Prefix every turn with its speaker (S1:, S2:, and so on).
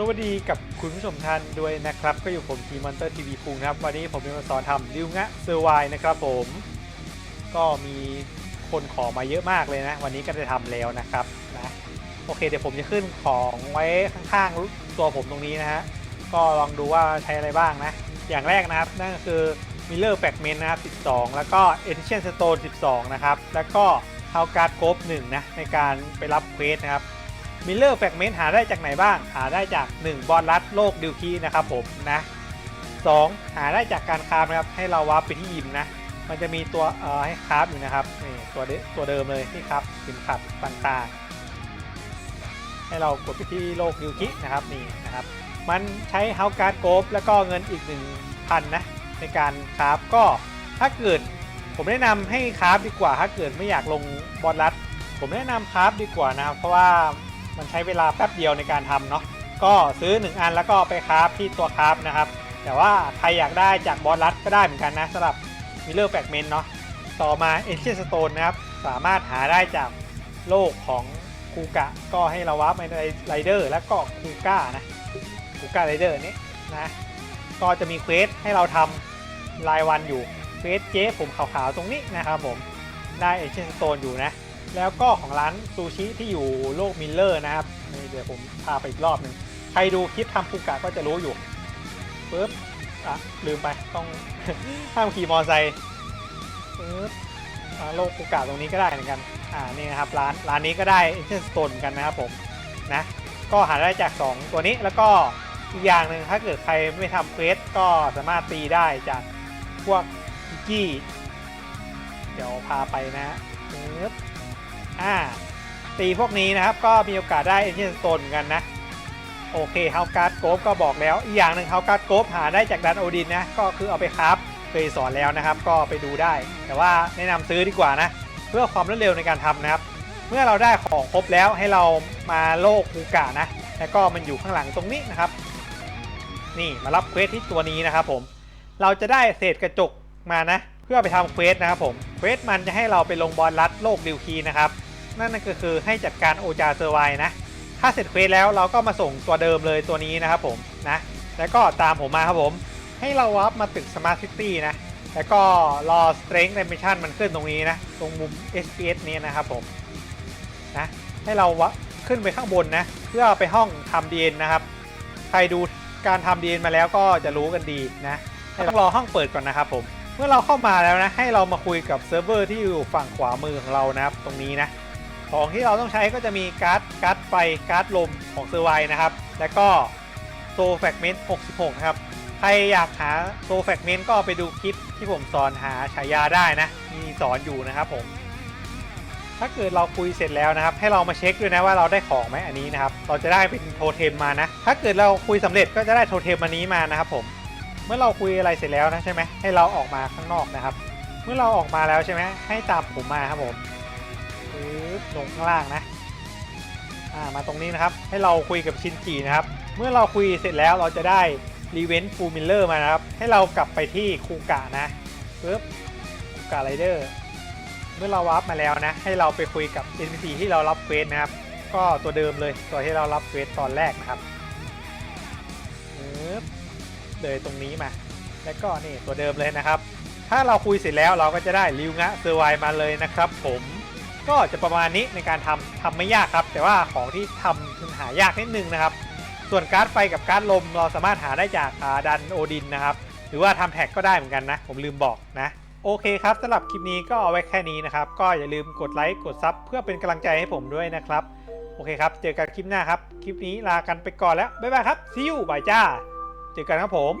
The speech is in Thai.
S1: สวัสดีกับคุณผู้ชมท่านด้วยนะครับ ก็อยู่ผมทีมอนเตอร์ทีวีพุงนะครับ วันนี้ผมจะมาสอนทำดิวงะเซอร์ไวนะครับผม ก็มีคนขอมาเยอะมากเลยนะ วันนี้ก็ได้ทำแล้วนะครับนะโอเคเดี๋ยวผมจะขึ้นของไว้ข้างๆตัวผมตรงนี้นะฮะ ก็ลองดูว่าใช้อะไรบ้างนะ อย่างแรกนะครับ นั่นก็คือ Miller Fragment นะครับ 12 แล้วก็ Ancient Stone 12 นะครับ แล้วก็ h o w g a r d g o p 1นะในการไปรับเควสนะครับ มิลเลอร์แฟกเมนต์หาได้จากไหนบ้าง หาได้จาก 1 บอลลัดโลกดิวคีนะครับผมนะ2หาได้จากการคราฟนะครับให้เราวาร์ปไปที่ยิมนะ มันจะมีตัวเอ่อให้คราฟอยู่นะครับนี่ตัวเดตัวเดิมเลยที่ครับสินขัดต่างๆให้เรากดไปที่โลกดิวคินะครับนี่นะครับ มันใช้เฮาการ์ดโกฟแล้วก็เงินอีก 1,000นะในการคราฟก็ถ้าเกิดผมแนะนำให้คราฟดีกว่า ถ้าเกิดไม่อยากลงบอลลัด ผมแนะนำคราฟดีกว่านะครับเพราะว่า มันใช้เวลาแป๊บเดียวในการทำเนาะก็ซื้อ 1 อันแล้วก็ไปคราฟที่ตัวคราฟนะครับ แต่ว่าใครอยากได้จากบอลลัดก็ได้เหมือนกันนะสำหรับมิเลอร์แฟกเมนเนาะต่อมาเอเชียสโตนนะครับ สามารถหาได้จากโลกของคูกะ ก็ให้เราวับในไรเดอร์แล้วก็คูก้านะคูก้าไรเดอร์นี้นะก็จะมีเควสให้เราทำรายวันอยู่เควสเจ๊ผมขาวๆตรงนี้นะครับผมได้เอเชียสโตนอยู่นะ แล้วก็ของร้านซูชิที่อยู่โลกมิลเลอร์นะครับนี่เดี๋ยวผมพาไปอีกรอบหนึ่งใครดูคลิปทำคูกะก็จะรู้อยู่ปึ๊บอะลืมไปต้อง ห้ามขี่มอไซค์ปึ๊บอ่าโลกคูกะตรงนี้ก็ได้เหมือนกันอ่านี่นะครับร้านร้านนี้ก็ได้เอเชียสโตนกันนะครับผมนะก็หาได้จาก 2 ตัวนี้แล้วก็อีกอย่างหนึ่งถ้าเกิดใครไม่ทำเควสก็สามารถตีได้จากพวกพิกกี้ เดี๋ยวพาไปนะฮะปึ๊บ อ่าตีพวกนี้นะครับก็มีโอกาสได้เอเจนต์โตนเหมือนกันนะ โอเคเฮาการ์ดโกฟก็บอกแล้ว อีกอย่างหนึ่งเฮาการ์ดโกฟหาได้จากดันโอดินนะ ก็คือเอาไปคราฟเคยสอนแล้วนะครับ ก็ไปดูได้ แต่ว่าแนะนำซื้อดีกว่านะ เพื่อความรวดเร็วในการทำนะครับ เมื่อเราได้ของครบแล้วให้เรามาโลกคูกะนะ แล้วก็มันอยู่ข้างหลังตรงนี้นะครับ นี่มารับเควสที่ตัวนี้นะครับผมเราจะได้เศษกระจกมานะ เพื่อไปทำเควสนะครับผมเควสมันจะให้เราไปลงบอลลัดโลกดิวคีนะครับ นั่นก็คือให้จัดการโอจาเซอร์ไวนะ ถ้าเสร็จเควสแล้วเราก็มาส่งตัวเดิมเลยตัวนี้นะครับผมนะ แล้วก็ตามผมมาครับผม ให้เราวับมาตึกสมาร์ทซิตี้นะ แล้วก็รอ Strength Dimension มันขึ้นตรงนี้นะ ตรงมุม SPS นี้นะครับผมนะ ให้เราวะขึ้นไปข้างบนนะ เพื่อไปห้องทำ DN นนะครับ ใครดูการทำ DN มาแล้วก็จะรู้กันดีนะต้องรอห้องเปิดก่อนนะครับผมเมื่อเราเข้ามาแล้วนะ ให้เรามาคุยกับเซิร์ฟเวอร์ที่อยู่ฝั่งขวามือของเรานะครับ ตรงนี้นะ ของที่เราต้องใช้ก็จะมีการ์ดการ์ดไฟการ์ดลมของเซอร์ไวนะครับ แล้วก็โซแฟกเมนต์66 นะครับ ใครอยากหาโซแฟกเมนต์ก็ไปดูคลิปที่ผมสอนหาฉายาได้นะ มีสอนอยู่นะครับผม ถ้าเกิดเราคุยเสร็จแล้วนะครับ ให้เรามาเช็คด้วยนะว่าเราได้ของไหมอันนี้นะครับ เราจะได้เป็นโทเทมมานะ ถ้าเกิดเราคุยสำเร็จก็จะได้โทเทมอันนี้มานะครับผม เมื่อเราคุยอะไรเสร็จแล้วนะใช่ไหมให้เราออกมาข้างนอกนะครับ เมื่อเราออกมาแล้วใช่ไหมให้ตามผมมาครับผม ลงข้างล่างนะอ่ามาตรงนี้นะครับ ให้เราคุยกับชินจีนะครับ เมื่อเราคุยเสร็จแล้วเราจะได้รีเวนต์ฟูมิลเลอร์มานะครับ ให้เรากลับไปที่คูกะนะปึ๊บคูกะไรเดอร์เมื่อเราวาร์ปมาแล้วนะ ให้เราไปคุยกับ NPC ที่เรารับเควสนะครับ ก็ตัวเดิมเลยตัวที่เรารับเควสตอนแรกนะครับปึ๊บเลยตรงนี้มา แล้วก็นี่ตัวเดิมเลยนะครับ ถ้าเราคุยเสร็จแล้วเราก็จะได้ริวงะเซอร์ไวมาเลยนะครับผม ก็จะประมาณนี้ในการทำทำไม่ยากครับ แต่ว่าของที่ทำมันหายากนิดนึงนะครับ ส่วนการ์ดไฟกับการ์ดลมเราสามารถหาได้จากอ่าดันโอดินนะครับ หรือว่าทำแท็กก็ได้เหมือนกันนะ ผมลืมบอกนะโอเคครับสำหรับคลิปนี้ก็เอาไว้แค่นี้นะครับ ก็อย่าลืมกดไลค์กดซับเพื่อเป็นกำลังใจให้ผมด้วยนะครับ โอเคครับ เจอกันคลิปหน้าครับ คลิปนี้ลากันไปก่อนแล้ว บ๊ายบายครับ see you บายจ้า เจอกันครับผม